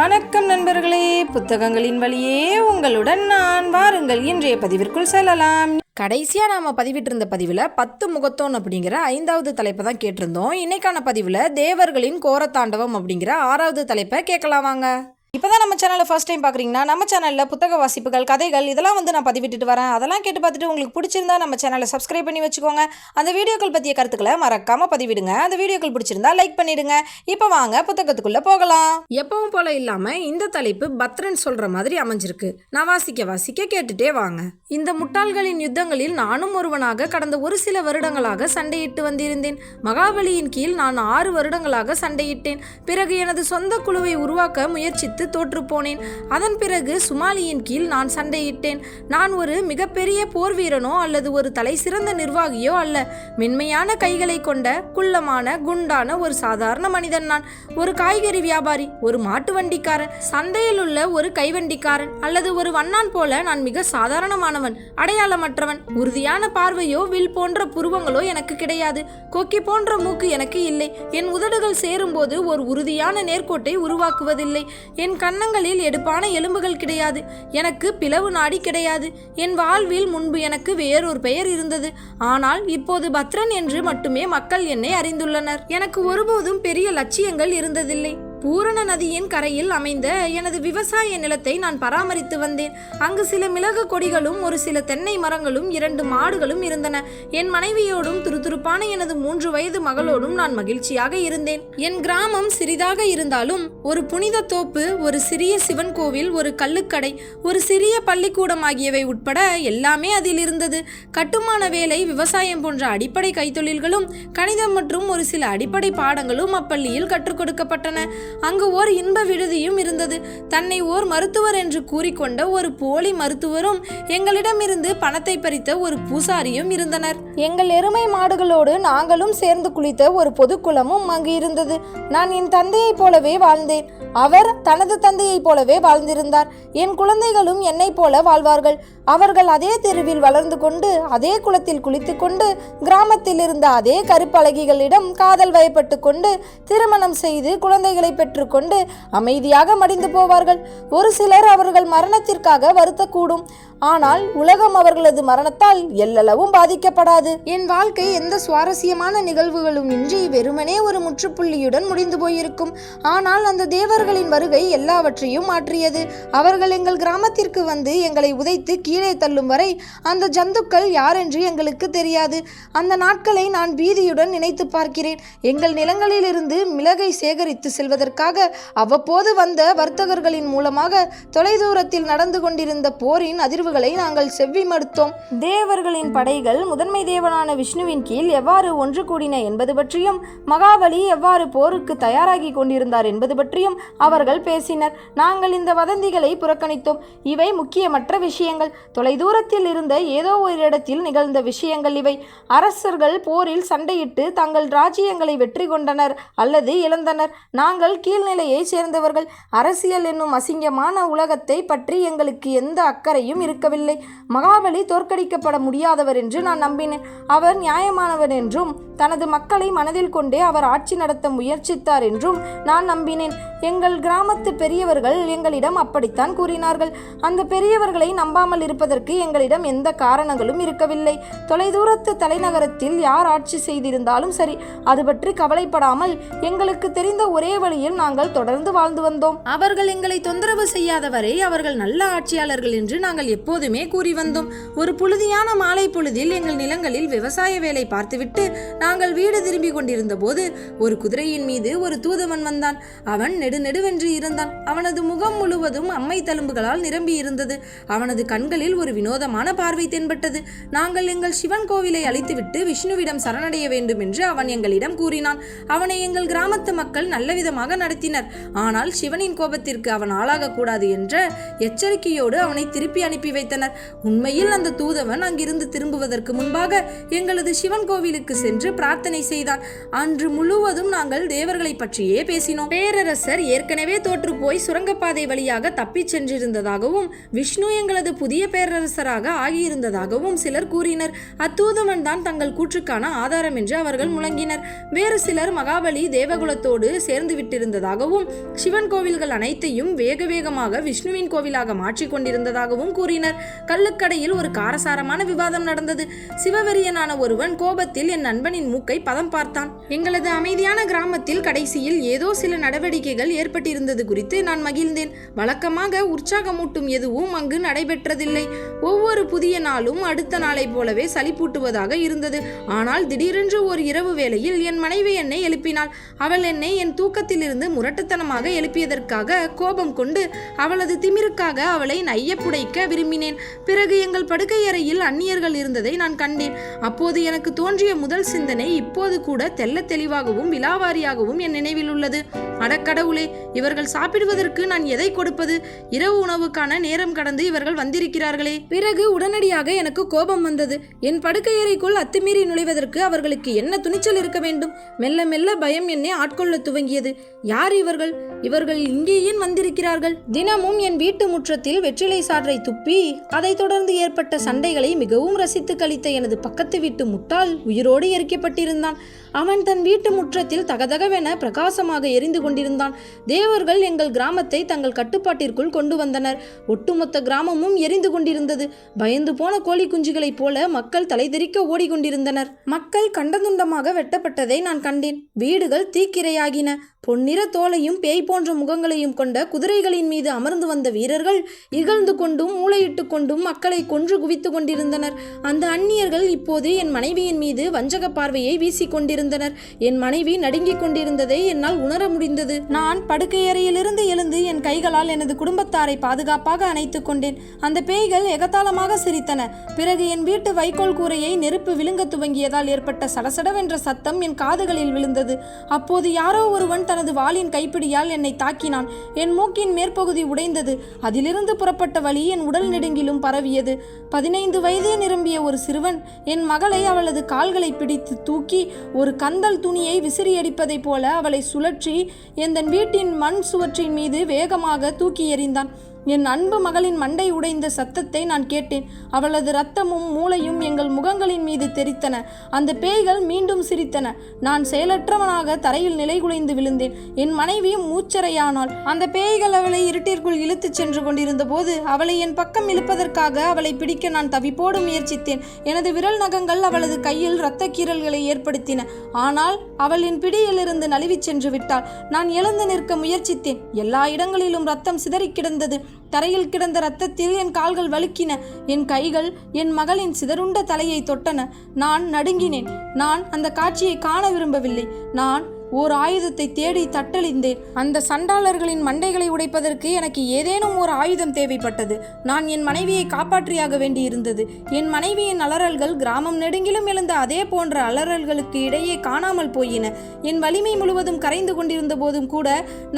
வணக்கம் நண்பர்களே புத்தகங்களின் வழியே உங்களுடன் நான் வாருங்கள். இன்றைய பதிவிற்குள் செல்லலாம். கடைசியாக நாம் பதிவிட்டிருந்த பதிவில் பத்து முகத்தோன் அப்படிங்கிற ஐந்தாவது தலைப்பை தான் கேட்டிருந்தோம். இன்னைக்கான பதிவில் தேவர்களின் கோரத்தாண்டவம் அப்படிங்கிற ஆறாவது தலைப்பை கேட்கலாம் வாங்க. இப்போதான் நம்ம சேனலை ஃபஸ்ட் டைம் பார்க்குறீங்கன்னா நம்ம சேனலில் புத்தக வாசிப்புகள் கதைகள் இதெல்லாம் வந்து நான் பதிவிட்டுட்டு வரேன். அதெல்லாம் கேட்டு பார்த்துட்டு உங்களுக்கு பிடிச்சிருந்தா நம்ம சேனலை சப்ஸ்கிரைப் பண்ணி வச்சுக்கோங்க. அந்த வீடியோக்கள் பற்றிய கருத்துக்களை மறக்காமல் பதிவிடுங்க. அந்த வீடியோக்கள் பிடிச்சிருந்தா லைக் பண்ணிடுங்க. இப்போ வாங்க புத்தகத்துக்குள்ளே போகலாம். எப்பவும் போல இல்லாமல் இந்த தலைப்பு பத்ரன் சொல்கிற மாதிரி அமைஞ்சிருக்கு. நான் வாசிக்க வாசிக்க கேட்டுட்டே வாங்க. இந்த முட்டாள்களின் யுத்தங்களில் நானும் ஒருவனாக கடந்த ஒரு சில வருடங்களாக சண்டையிட்டு வந்திருந்தேன். மகாபலியின் கீழ் நான் ஆறு வருடங்களாக சண்டையிட்டேன். பிறகு எனது சொந்த குழுவை உருவாக்க முயற்சித்து எதிர்த்து தோற்றுப்போனேன் அதன் பிறகு சுமாலியின் கீழ் நான் சண்டையிட்டேன். நான் ஒரு மிகப்பெரிய போர் வீரனோ அல்லது ஒரு தலை சிறந்த நிர்வாகியோ அல்ல. மென்மையான கைகளை கொண்ட குள்ளமான குண்டான ஒரு சாதாரண மனிதன் நான். ஒரு காய்கறி வியாபாரி ஒரு மாட்டு வண்டிக்காரன் சந்தையில் உள்ள ஒரு கைவண்டிக்காரன் அல்லது ஒரு வண்ணான் போல நான் மிக சாதாரணமானவன் அடையாளமற்றவன். உறுதியான பார்வையோ வில் போன்ற புருவங்களோ எனக்கு கிடையாது. கொக்கி போன்ற மூக்கு எனக்கு இல்லை. என் உதடுகள் சேரும்போது ஒரு உறுதியான நேர்கோட்டை உருவாக்குவதில்லை. என் என் கன்னங்களில் எடுப்பான எலும்புகள் கிடையாது. எனக்கு பிளவு நாடி கிடையாது. என் வாழ்வில் முன்பு எனக்கு வேறொரு பெயர் இருந்தது. ஆனால் இப்போது பத்ரன் என்று மட்டுமே மக்கள் என்னை அறிந்துள்ளனர். எனக்கு ஒருபோதும் பெரிய லட்சியங்கள் இருந்ததில்லை. பூரண நதியின் கரையில் அமைந்த எனது விவசாய நிலத்தை நான் பராமரித்து வந்தேன். அங்கு சில மிளகு கொடிகளும் ஒரு சில தென்னை மரங்களும் இரண்டு மாடுகளும் இருந்தன. என் மனைவியோடும் துருதுருப்பான எனது மூன்று வயது மகளோடும் நான் மகிழ்ச்சியாக இருந்தேன். என் கிராமம் சிறிதாக இருந்தாலும் ஒரு புனித தோப்பு ஒரு சிறிய சிவன் கோவில் ஒரு கள்ளுக்கடை ஒரு சிறிய பள்ளிக்கூடம் ஆகியவை உட்பட எல்லாமே அதில் இருந்தது. கட்டுமான வேலை விவசாயம் போன்ற அடிப்படை கைத்தொழில்களும் கணிதம் மற்றும் ஒரு சில அடிப்படை பாடங்களும் அப்பள்ளியில் கற்றுக் கொடுக்கப்பட்டன. அங்கு ஓர் இன்ப விடுதியும் இருந்தது. தன்னை ஓர் மருத்துவர் என்று கூறிக்கொண்ட ஒரு போலி மருத்துவரும் எங்களிடமிருந்து பணத்தை பறித்த ஒரு பூசாரியும் இருந்தனர். எங்கள் எருமை மாடுகளோடு நாங்களும் சேர்ந்து குளித்த ஒரு பொதுக்குளமும் அங்கு இருந்தது. நான் என் தந்தையைப் போலவே வாழ்ந்தேன். அவர் தனது தந்தையைப் போலவே வாழ்ந்திருந்தார். என் குழந்தைகளும் என்னைப் போல வாழ்வார்கள். அவர்கள் அதே தெருவில் வளர்ந்து கொண்டு அதே குளத்தில் குளித்துக்கொண்டு கிராமத்தில் இருந்த அதே கருப்பழகிகளிடம் காதல் வயப்பட்டு கொண்டு திருமணம் செய்து குழந்தைகளை பெற்றுக்கொண்டு அமைதியாக மடிந்து போவார்கள். ஒரு சிலர் அவர்கள் மரணத்திற்காக வருத்தக்கூடும். ஆனால் உலகம் அவர்களது மரணத்தால் எல்லளவும் பாதிக்கப்படாது. என் வாழ்க்கை எந்த சுவாரஸ்யமான நிகழ்வுகளும் இன்றி வெறுமனே ஒரு முற்றுப்புள்ளியுடன் முடிந்து போயிருக்கும். ஆனால் அந்த தேவர்களின் வருகை எல்லாவற்றையும் மாற்றியது. அவர்கள் எங்கள் கிராமத்திற்கு வந்து எங்களை உதைத்து கீழே தள்ளும் வரை அந்த ஜந்துக்கள் யாரென்று எங்களுக்கு தெரியாது. அந்த நாட்களை நான் பீதியுடன் நினைத்து பார்க்கிறேன். எங்கள் நிலங்களிலிருந்து மிளகை சேகரித்து செல்வதற்காக அவ்வப்போது வந்த வர்த்தகர்களின் மூலமாக தொலைதூரத்தில் நடந்து கொண்டிருந்த போரின் அதிர்வுகளை நாங்கள் செவ்வி மடுத்தோம். தேவர்களின் படைகள் முதன்மை தேவனான விஷ்ணுவின் கீழ் எவ்வாறு ஒன்று கூடின என்பது பற்றியும் மகாபலி எவ்வாறு போருக்கு தயாராகி கொண்டிருந்தார் என்பது பற்றியும் அவர்கள் பேசினர். நாங்கள் இந்த வதந்திகளை புறக்கணித்தோம். இவை முக்கியமற்ற விஷயங்கள். தொலைதூரத்தில் இருந்த ஏதோ ஒரு இடத்தில் நிகழ்ந்த விஷயங்கள் இவை. அரசர்கள் போரில் சண்டையிட்டு தங்கள் ராஜ்யங்களை வெற்றி கொண்டனர் அல்லது இழந்தனர். நாங்கள் கீழ்நிலையை சேர்ந்தவர்கள். அரசியல் என்னும் அசிங்கமான உலகத்தை பற்றி எங்களுக்கு எந்த அக்கறையும் இருக்கவில்லை மகாபலி தோற்கடிக்கப்பட முடியாதவர் என்று நான் நம்பினேன். அவர் நியாயமானவர் என்றும் தனது மக்களை மனதில் கொண்டே அவர் ஆட்சி நடத்த முயற்சித்தார் என்றும் நான் நம்பினேன். எங்கள் கிராமத்து பெரியவர்கள் எங்களிடம் அப்படித்தான் கூறினார்கள். அந்த பெரியவர்களை நம்பாமல் இருப்பதற்கு எங்களிடம் எந்த காரணங்களும் இருக்கவில்லை. தொலைதூரத்து தலைநகரத்தில் யார் ஆட்சி செய்திருந்தாலும் சரி அது பற்றி கவலைப்படாமல் எங்களுக்கு தெரிந்த ஒரே வழியில் நாங்கள் தொடர்ந்து வாழ்ந்து வந்தோம். அவர்கள் எங்களை தொந்தரவு செய்யாதவரை அவர்கள் நல்ல ஆட்சியாளர்கள் என்று நாங்கள் எப்போதுமே கூறி வந்தோம். ஒரு புழுதியான மாலை பொழுதில் எங்கள் நிலங்களில் விவசாய வேலை பார்த்துவிட்டு நாங்கள் வீடு திரும்பிக் கொண்டிருந்த போது ஒரு குதிரையின் மீது ஒரு தூதுவன் வந்தான். அவன் நெடுநெடுவென்று இருந்தான். அவனது முகம் முழுவதும் அம்மை தழும்புகளால் நிரம்பி இருந்தது. அவனது கண்களில் ஒரு வினோதமான பார்வை தென்பட்டது. நாங்கள் எங்கள் சிவன் கோவிலை அழித்துவிட்டு விஷ்ணுவிடம் சரணடைய வேண்டும் என்று அவன் எங்களிடம் கூறினான். அவனை எங்கள் கிராமத்து மக்கள் நல்லவிதமாக நடத்தினர். ஆனால் சிவனின் கோபத்திற்கு அவன் ஆளாகக்கூடாது என்ற எச்சரிக்கையோடு அவனை திருப்பி அனுப்பி வைத்தனர். உண்மையில் அந்த தூதவன் அங்கிருந்து திரும்புவதற்கு முன்பாக எங்களது சிவன் கோவிலுக்கு சென்று பிரார்த்தனை செய்தான். அன்று முழுவதும் நாங்கள் தேவர்களை பற்றியே பேசினோம். பேரரசர் ஏற்கனவே தோற்று போய் சுரங்கப்பாதை வழியாக தப்பிச் சென்றிருந்ததாகவும் விஷ்ணு எங்களது புதிய பேரரசராக ஆகியிருந்ததாகவும் சிலர் கூறினர். அத்தூதவன் தான் தங்கள் கூற்றுக்கான ஆதாரம் என்று அவர்கள் முழங்கினர். வேறு சிலர் மகாபலி தேவகுலத்தோடு சேர்ந்து விட்டிருந்ததாகவும் சிவன் கோவில்கள் அனைத்தையும் வேக வேகமாக விஷ்ணுவின் கோவிலாக மாற்றிக்கொண்டிருந்ததாகவும் கூறினர். கூறினர். கள்ளுக்கடையில் ஒரு காரசாரமான விவாதம் நடந்தது. சிவவெறியனான ஒருவன் கோபத்தில் என் நண்பனின் மூக்கை பதம் பார்த்தான். எங்களது அமைதியான கிராமத்தில் கடைசியில் ஏதோ சில நடவடிக்கைகள் ஏற்பட்டிருந்தது குறித்து நான் மகிழ்ந்தேன். வழக்கமாக உற்சாகமூட்டும் எதுவும் அங்கு நடைபெற்றதில்லை. ஒவ்வொரு புதிய நாளும் அடுத்த நாளை போலவே சலிப்பூட்டுவதாக இருந்தது. ஆனால் திடீரென்று ஒரு இரவு வேளையில் என் மனைவி என்னை எழுப்பினாள். அவள் என்னை என் தூக்கத்திலிருந்து முரட்டுத்தனமாக எழுப்பியதற்காக கோபம் கொண்டு அவளது திமிருக்காக அவளை நையப்புடைக்க விரும்பினேன் பிறகு எங்கள் படுக்கையறையில் அந்நியர்கள் இருந்ததை நான் கண்டேன். அப்போது எனக்கு தோன்றிய முதல் சிந்தனை இப்போது கூட தெள்ளத் தெளிவாகவும் விலாவாரியாகவும் என் நினைவில் உள்ளது. அடக்கடவுளே இவர்கள் சாப்பிடுவதற்கு நான் எதை கொடுப்பது? இரவு உணவுக்கான நேரம் கடந்து இவர்கள் வந்திருக்கிறார்களே. பிறகு உடனடியாக எனக்கு கோபம் வந்தது. என் படுக்கையறைக்குள் அத்துமீறி நுழைவதற்கு அவர்களுக்கு என்ன துணிச்சல் இருக்க வேண்டும்? மெல்ல மெல்ல பயம் என்னை ஆட்கொள்ள துவங்கியது. யார் இவர்கள்? இவர்கள் இங்கே ஏன் வந்திருக்கிறார்கள். தினமும் என் வீட்டு முற்றத்தில் வெற்றிலை சாற்றை துப்பி அதைத் தொடர்ந்து ஏற்பட்ட சண்டைகளை மிகவும் ரசித்து கழித்த எனது பக்கத்து வீட்டு முட்டாள் உயிரோடு எரிக்கப்பட்டிருந்தான். அவன் தன் வீட்டு முற்றத்தில் தகதகவென பிரகாசமாக எரிந்து கொண்டிருந்தான். தேவர்கள் எங்கள் கிராமத்தை தங்கள் கட்டுப்பாட்டிற்குள் கொண்டு வந்தனர். ஒட்டுமொத்த கிராமமும் எரிந்து கொண்டிருந்தது. பயந்து போன கோழி குஞ்சுகளைப் போல மக்கள் தலைதெறிக்க ஓடிக்கொண்டிருந்தனர். மக்கள் கண்டதுண்டமாக வெட்டப்பட்டதை நான் கண்டேன். வீடுகள் தீக்கிரையாகின. பொன்னிற தோலையும் பேய் போன்ற முகங்களையும் கொண்ட குதிரைகளின் மீது அமர்ந்து வந்த வீரர்கள் இகழ்ந்து கொண்டும் மூளையிட்டு கொண்டும் மக்களை கொன்று குவித்து கொண்டிருந்தனர். அந்த அந்நியர்கள் இப்போது என் மனைவியின் மீது வஞ்சக பார்வையை வீசிக்கொண்டிருந்தனர் கொண்டிருந்தனர் என் மனைவி நடுங்கிக் கொண்டிருந்ததை என்னால் உணர முடிந்தது. நான் படுக்கையறையிலிருந்து எழுந்து என் கைகளால் எனது குடும்பத்தாரை பாதுகாப்பாக அணைத்துக் கொண்டேன். அந்த பேய்கள் எகத்தாளமாக சிரித்தன. பிறகு என் வீட்டு வைக்கோல் கூரையை நெருப்பு விழுங்க துவங்கியதால் ஏற்பட்ட சடசடவென்ற சத்தம் என் காதுகளில் விழுந்தது. அப்போது யாரோ ஒருவன் தனது வாளின் கைப்பிடியால் என்னை தாக்கினான். என் மூக்கின் மேற்பகுதி உடைந்தது. அதிலிருந்து புறப்பட்ட வழி என் உடல் நெடுங்கிலும் பரவியது. பதினைந்து வயதே நிரம்பிய ஒரு சிறுவன் என் மகளை அவளது கால்களை பிடித்து தூக்கி ஒரு கந்தல் துணியை விசிறியடிப்பதைப் போல அவளை சுழற்றி எந்தன் வீட்டின் மண் சுவற்றின் மீது வேகமாக தூக்கி எறிந்தான். என் அன்பு மகளின் மண்டை உடைந்த சத்தத்தை நான் கேட்டேன். அவளது ரத்தமும் மூளையும் எங்கள் முகங்களின் மீது தெரித்தன. அந்த பேய்கள் மீண்டும் சிரித்தன. நான் செயலற்றவனாக தரையில் நிலைகுலைந்து விழுந்தேன். என் மனைவி மூச்சரையானாள். அந்த பேய்கள் அவளை இருட்டிற்குள் இழுத்துச் சென்று கொண்டிருந்த போது அவளை என் பக்கம் இழுப்பதற்காக அவளை பிடிக்க நான் தவிப்போடு முயற்சித்தேன். எனது விரல் நகங்கள் அவளது கையில் இரத்த கீறல்களை ஏற்படுத்தின. ஆனால் அவள் என் பிடியிலிருந்து நழுவிச் சென்று விட்டாள். நான் எழுந்து நிற்க முயற்சித்தேன். எல்லா இடங்களிலும் ரத்தம் சிதறி கிடந்தது. தரையில் கிடந்த ரத்தத்தில் என் கால்கள் வழுக்கின. என் கைகள் என் மகளின் சிதறுண்ட தலையை தொட்டன. நான் நடுங்கினேன். நான் அந்த காட்சியை காண விரும்பவில்லை. நான் ஓர் ஆயுதத்தை தேடி தட்டழிந்தேன். அந்த சண்டாளர்களின் மண்டைகளை உடைப்பதற்கு எனக்கு ஏதேனும் ஒரு ஆயுதம் தேவைப்பட்டது. நான் என் மனைவியை காப்பாற்றியாக வேண்டியிருந்தது. என் மனைவியின் அலறல்கள் கிராமம் நெடுங்கிலும் எழுந்த அதே போன்ற அலறல்களுக்கு இடையே காணாமல் போயின. என் வலிமை முழுவதும் கரைந்து கொண்டிருந்த போதும் கூட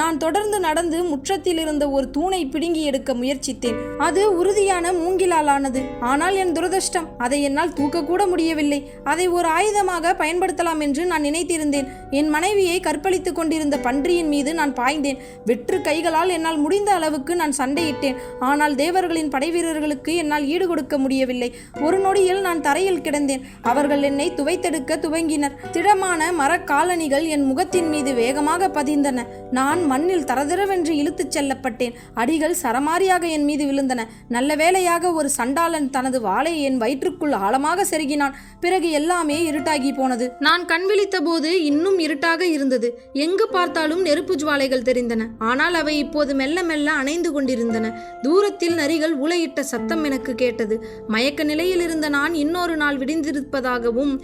நான் தொடர்ந்து நடந்து முற்றத்தில் இருந்த ஒரு தூணை பிடுங்கி எடுக்க முயற்சித்தேன். அது உறுதியான மூங்கிலாலானது ஆனால் என் துரதிர்ஷ்டம் அதை என்னால் தூக்கக்கூட முடியவில்லை. அதை ஒரு ஆயுதமாக பயன்படுத்தலாம் என்று நான் நினைத்திருந்தேன். என் மனைவி மனைவியை கற்பழித்துக் கொண்டிருந்த பன்றியின் மீது நான் பாய்ந்தேன். வெற்று கைகளால் என்னால் முடிந்த அளவுக்கு நான் சண்டையிட்டேன். ஆனால் தேவர்களின் படைவீரர்களுக்கு என்னால் ஈடு கொடுக்க முடியவில்லை. ஒரு நொடியில் நான் தரையில் கிடந்தேன். அவர்கள் என்னை துவைத்தெடுக்க துவங்கினர். திடமான மரக்காலணிகள் என் முகத்தின் மீது வேகமாக பதிந்தன. நான் மண்ணில் தரதரவென்று இழுத்துச் செல்லப்பட்டேன். அடிகள் சரமாரியாக என் மீது விழுந்தன. நல்ல வேளையாக ஒரு சண்டாளன் தனது வாளை என் வயிற்றுக்குள் ஆழமாக செருகினான். பிறகு எல்லாமே இருட்டாகி போனது. நான் கண் விழித்த போது இன்னும் இருட்டாக இருந்தது. எங்கு பார்த்தாலும் நெருப்பு ஜுவாலைகள் தெரிந்தன. ஆனால் அவை இப்போது மெல்ல மெல்ல அணைந்து கொண்டிருந்தன. தூரத்தில் நரிகள் உலையிட்ட சத்தம் எனக்கு கேட்டது. மயக்க நிலையில் இருந்த நான் இன்னொரு நாள் விடிந்திருப்பதாகவும்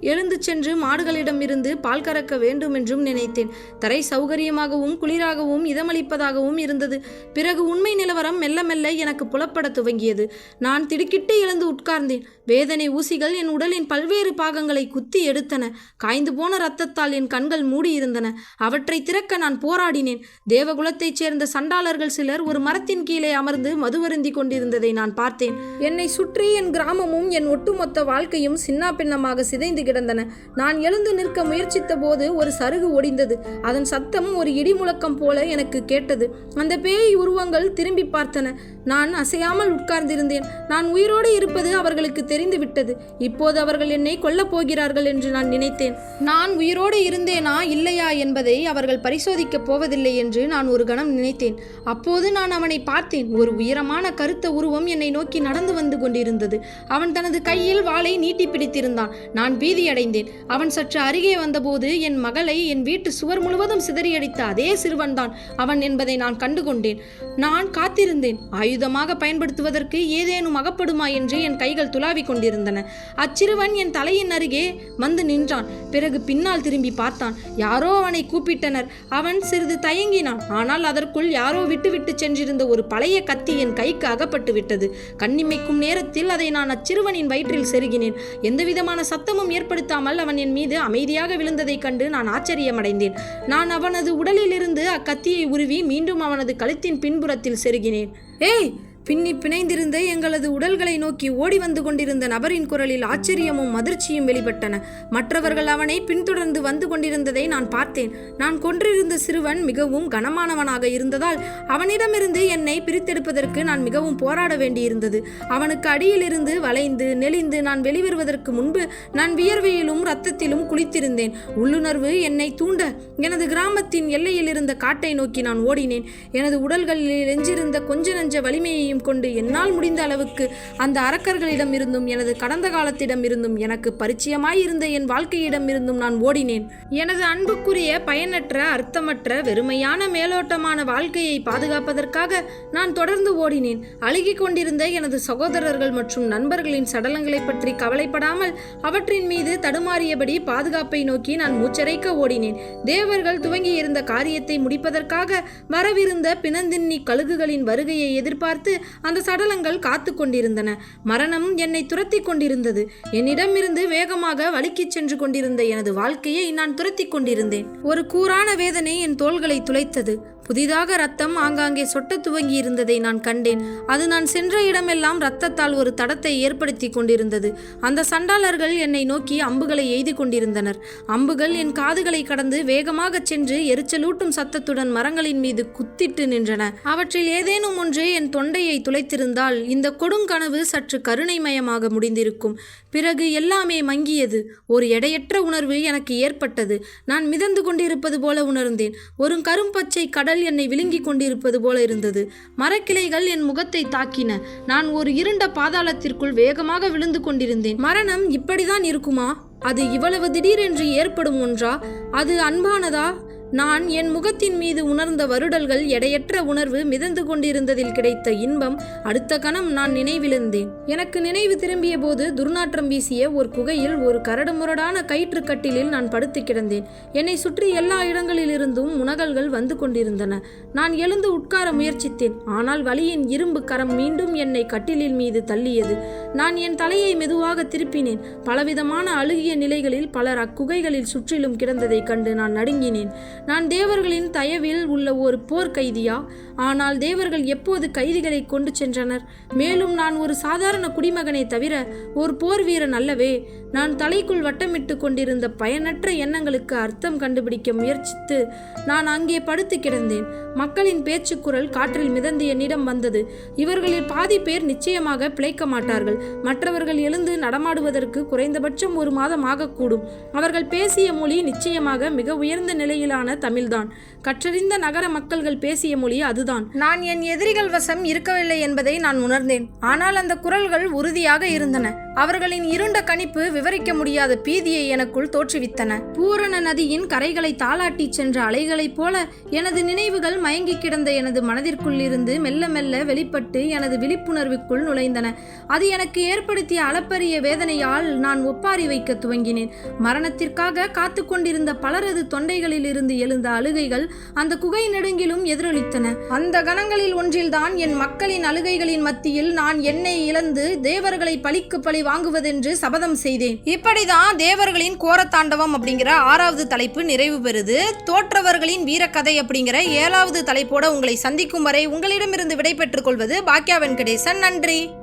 எழுந்து சென்று மாடுகளிடம் இருந்து பால் கறக்க வேண்டும் என்றும் நினைத்தேன். தரை சௌகரியமாகவும் குளிராகவும் இதமளிப்பதாகவும் இருந்தது. பிறகு உண்மை நிலவரம் மெல்ல மெல்ல எனக்கு புலப்பட துவங்கியது. நான் திடுக்கிட்டு எழுந்து உட்கார்ந்தேன். வேதனை ஊசிகள் என் உடலின் பல்வேறு பாகங்களை குத்தி எடுத்தன. காய்ந்து போன ரத்தத்தால் என் கண்கள் மூடியிருந்தன. அவற்றை திறக்க நான் போராடினேன். தேவகுலத்தைச் சேர்ந்த சண்டாளர்கள் சிலர் ஒரு மரத்தின் கீழே அமர்ந்து மதுவருந்தி கொண்டிருந்ததை நான் பார்த்தேன். என்னை சுற்றி என் கிராமமும் என் ஒட்டுமொத்த வாழ்க்கையும் சின்னாபின்னமாக சிதைந்து கிடந்தன. நான் எழுந்து நிற்க முயற்சித்த போது ஒரு சருகு ஒடிந்தது. அதன் சத்தம் ஒரு இடி முழக்கம் போல எனக்கு கேட்டது. அந்த பேய் உருவங்கள் திரும்பி பார்த்தன. நான் அசையாமல் உட்கார்ந்திருந்தேன். நான் உயிரோடு இருப்பது அவர்களுக்கு தெரிந்து விட்டது. இப்போது அவர்கள் என்னை கொல்லப் போகிறார்கள் என்று நான் நினைத்தேன். நான் உயிரோடு இருந்தேனா இல்லையா என்பதை அவர்கள் பரிசோதிக்கப் போவதில்லை என்று நான் ஒரு கணம் நினைத்தேன். அப்போது நான் அவனை பார்த்தேன். ஒரு உயரமான கருத்த உருவம் என்னை நோக்கி நடந்து வந்து கொண்டிருந்தது. அவன் தனது கையில் வாளை நீட்டி பிடித்திருந்தான். நான் பீதியடைந்தேன் அவன் சற்று அருகே வந்தபோது என் மகளை என் வீட்டு சுவர் முழுவதும் சிதறியடித்த அதே சிறுவன்தான் அவன் என்பதை நான் கண்டுகொண்டேன். நான் காத்திருந்தேன். ஆயுதமாக பயன்படுத்துவதற்கு ஏதேனும் அகப்படுமா என்று என் கைகள் துளாவிக் கொண்டிருந்தன. அச்சிறுவன் என் தலையின் அருகே வந்து நின்றான். பிறகு பின்னால் திரும்பி பார்த்தான். யாரோ அவனை கூப்பிட்டனர். அவன் சிறிது தயங்கினான். ஆனால் அதற்குள் யாரோ விட்டுவிட்டு சென்றிருந்த ஒரு பழைய கத்தி என் கைக்கு அகப்பட்டு விட்டது. கண்ணிமைக்கும் நேரத்தில் அதை நான் அச்சிறுவனின் வயிற்றில் செருகினேன். எந்தவிதமான சத்தமும் ஏற்படுத்தாமல் அவன் என் மீது அமைதியாக விழுந்ததைக் கண்டு நான் ஆச்சரியமடைந்தேன். நான் அவனது உடலிலிருந்து அக்கத்தியை உருவி மீண்டும் அவனது கழுத்தின் பின்புறத்தில் செருகினேன். ஏய் பின்னி பிணைந்திருந்த எங்களது உடல்களை நோக்கி ஓடி வந்து கொண்டிருந்த நபரின் குரலில் ஆச்சரியமும் அதிர்ச்சியும் வெளிப்பட்டன. மற்றவர்கள் அவனை பின்தொடர்ந்து வந்து கொண்டிருந்ததை நான் பார்த்தேன். நான் கொன்றிருந்த சிறுவன் மிகவும் கனமானவனாக இருந்ததால் அவனிடமிருந்து என்னை பிரித்தெடுப்பதற்கு நான் மிகவும் போராட வேண்டியிருந்தது. அவனுக்கு அடியிலிருந்து வளைந்து நெளிந்து நான் வெளிவருவதற்கு முன்பு நான் வியர்வையிலும் இரத்தத்திலும் குளித்திருந்தேன். உள்ளுணர்வு என்னை தூண்ட எனது கிராமத்தின் எல்லையில் இருந்த காட்டை நோக்கி நான் ஓடினேன். எனது உடல்களில் எஞ்சிருந்த கொஞ்ச நஞ்ச வலிமையையும் கொண்டு என்னால் முடிந்த அளவுக்கு அந்த அரக்கர்களிடம் இருந்தும் எனது கடந்த காலத்திடம் இருந்தும் எனக்கு பரிச்சயமாயிருந்த என் வாழ்க்கையிடம் இருந்தும் நான் ஓடினேன். எனது அன்புக்குரிய பயனற்ற அர்த்தமற்ற வெறுமையான மேலோட்டமான வாழ்க்கையை பாதுகாப்பதற்காக நான் தொடர்ந்து ஓடினேன். அழுகிக் கொண்டிருந்த எனது சகோதரர்கள் மற்றும் நண்பர்களின் சடலங்களை பற்றி கவலைப்படாமல் அவற்றின் மீது தடுமாறியபடி பாதுகாப்பை நோக்கி நான் மூச்சரைக்க ஓடினேன். தேவர்கள் துவங்கியிருந்த காரியத்தை முடிப்பதற்காக வரவிருந்த பிணந்தின்னி கழுகுகளின் வருகையை எதிர்பார்த்து அந்த சடலங்கள் காத்து கொண்டிருந்தன. மரணம் என்னை துரத்தி கொண்டிருந்தது. என்னிடமிருந்து வேகமாக வழுக்கிச் சென்று கொண்டிருந்த எனது வாழ்க்கையை நான் துரத்தி கொண்டிருந்தேன். ஒரு கூரான வேதனை என் தோள்களை துளைத்தது. புதிதாக ரத்தம் ஆங்காங்கே சொட்டத் துவங்கி இருந்ததை நான் கண்டேன். அது நான் சென்ற இடமெல்லாம் ரத்தத்தால் ஒரு தடத்தை ஏற்படுத்தி கொண்டிருந்தது. அந்த சண்டாளர்கள் என்னை நோக்கி அம்புகளை எய்து கொண்டிருந்தனர். அம்புகள் என் காதுகளை கடந்து வேகமாகச் சென்று எரிச்சலூட்டும் சத்தத்துடன் மரங்களின் மீது குத்திட்டு நின்றன. அவற்றில் ஏதேனும் ஒன்று என் தொண்டையை துளைத்திருந்தால் இந்த கொடுங்கனவு சற்று கருணைமயமாக முடிந்திருக்கும். பிறகு எல்லாமே மங்கியது. ஒரு எடையற்ற உணர்வு எனக்கு ஏற்பட்டது. நான் மிதந்து கொண்டிருப்பது போல உணர்ந்தேன். ஒரு கரும்பச்சை கடல் என்னை விழுங்கிக் கொண்டிருப்பது போல இருந்தது. மரக்கிளைகள் என் முகத்தை தாக்கின. நான் ஒரு இருண்ட பாதாளத்திற்குள் வேகமாக விழுந்து கொண்டிருந்தேன். மரணம் இப்படிதான் இருக்குமா? அது இவ்வளவு திடீரென்று ஏற்படும் ஒன்றா? அது அன்பானதா? நான் என் முகத்தின் மீது உணர்ந்த வருடல்கள் எடையற்ற உணர்வு மிதந்து கொண்டிருந்ததில் கிடைத்த இன்பம் அடுத்த கணம் நான் நினைவிழந்தேன். எனக்கு நினைவு திரும்பிய போது துர்நாற்றம் வீசிய ஒரு குகையில் ஒரு கரடுமுரடான கயிற்று கட்டிலில் நான் படுத்து கிடந்தேன். என்னை சுற்றி எல்லா இடங்களிலிருந்தும் உணகல்கள் வந்து கொண்டிருந்தன. நான் எழுந்து உட்கார முயற்சித்தேன். ஆனால் வலியின் இரும்பு கரம் மீண்டும் என்னை கட்டிலில் மீது தள்ளியது. நான் என் தலையை மெதுவாக திருப்பினேன். பலவிதமான அழுகிய நிலைகளில் பலர் அக்குகைகளில் சுற்றிலும் கிடந்ததைக் கண்டு நான் நடுங்கினேன். நான் தேவர்களின் தயவில் உள்ள ஒரு போர் கைதியா? ஆனால் தேவர்கள் எப்போது கைதிகளை கொண்டு சென்றனர்? மேலும் நான் ஒரு சாதாரண குடிமகனை தவிர ஒரு போர் வீரன் அல்லவே நான் தலைக்குள் வட்டமிட்டு கொண்டிருந்த பயனற்ற எண்ணங்களுக்கு அர்த்தம் கண்டுபிடிக்க முயற்சித்து நான் அங்கே படுத்து கிடந்தேன். மக்களின் பேச்சுக்குரல் காற்றில் மிதந்து என்னிடம் வந்தது. இவர்களில் பாதி பேர் நிச்சயமாக பிழைக்க மாட்டார்கள். மற்றவர்கள் எழுந்து நடமாடுவதற்கு குறைந்தபட்சம் ஒரு மாதம் ஆகக்கூடும். அவர்கள் பேசிய மொழி நிச்சயமாக மிக உயர்ந்த நிலையிலான தமிழ்தான். கற்றறிந்த நகர மக்கள்கள் பேசிய மொழி அதுதான். நான் என் எதிரிகள் வசம் இருக்கவில்லை என்பதை நான் உணர்ந்தேன். ஆனால் அந்த குரல்கள் உறுதியாக இருந்தன. அவர்களின் இருண்ட கணிப்பு விவரிக்க முடியாத பீதியை எனக்குள் தோற்றுவித்தன. பூரண நதியின் கரைகளை தாளாட்டி சென்ற அலைகளைப் போல எனது நினைவுகள் மயங்கி கிடந்த எனது மனதிற்குள் இருந்து மெல்ல மெல்ல வெளிப்பட்டு எனது விழிப்புணர்வுக்குள் நுழைந்தன. அது எனக்கு ஏற்படுத்திய அளப்பரிய வேதனையால் நான் ஒப்பாரி வைக்க துவங்கினேன். மரணத்திற்காக காத்து கொண்டிருந்த பலரது தொண்டைகளில் இருந்து எழுந்த அழுகைகள் அந்த குகை நெடுங்கிலும் எதிரொலித்தன. அந்த கணங்களில் ஒன்றில்தான் என் மக்களின் அழுகைகளின் மத்தியில் நான் என்னை இழந்து தேவர்களை பழிக்கு பழி வாங்குவதென்று சபதம் செய்தேன். இப்படிதான் தேவர்களின் கோரத்தாண்டவம் அப்படிங்கிற ஆறாவது தலைப்பு நிறைவு பெறுது. தோற்றவர்களின் வீரக்கதை அப்படிங்கிற ஏழாவது தலைப்போட உங்களை சந்திக்கும் வரை உங்களிடமிருந்து விடைபெற்றுக் கொள்வது பாக்கியா வெங்கடேசன். நன்றி.